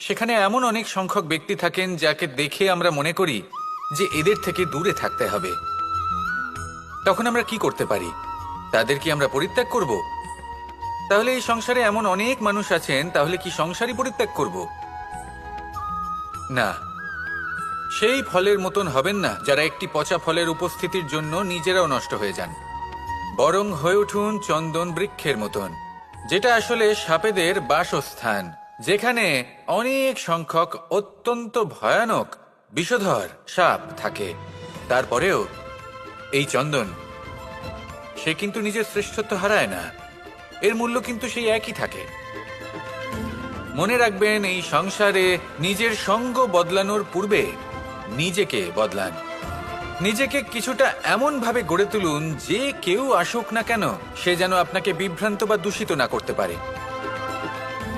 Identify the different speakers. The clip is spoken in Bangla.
Speaker 1: সেখানে এমন অনেক সংখ্যক ব্যক্তি থাকেন যাকে দেখে আমরা মনে করি যে এদের থেকে দূরে থাকতে হবে। তখন আমরা কি করতে পারি? তাদের কি আমরা পরিত্যাগ করব? তাহলে এই সংসারে এমন অনেক মানুষ আছেন, তাহলে কি সংসারই পরিত্যাগ করব? না। সেই ফলের মতন হবেন না, যারা একটি পচা ফলের উপস্থিতির জন্য নিজেরাও নষ্ট হয়ে যান। বরং হয়ে উঠুন চন্দন বৃক্ষের মতন, যেটা আসলে সাপেদের বাসস্থান। যেখানে অনেক সংখ্যক অত্যন্ত ভয়ানক বিষধর সাপ থাকে। তারপরেও এই চন্দন, সে কিন্তু নিজের শ্রেষ্ঠত্ব হারায় না। এর মূল্য কিন্তু সেই একই থাকে। মনে রাখবেন, এই সংসারে নিজের সঙ্গ বদলানোর পূর্বে নিজেকে বদলান। নিজেকে কিছুটা এমন ভাবে গড়ে তুলুন, যে কেউ আসুক না কেন, সে যেন আপনাকে বিভ্রান্ত বা দূষিত না করতে পারে।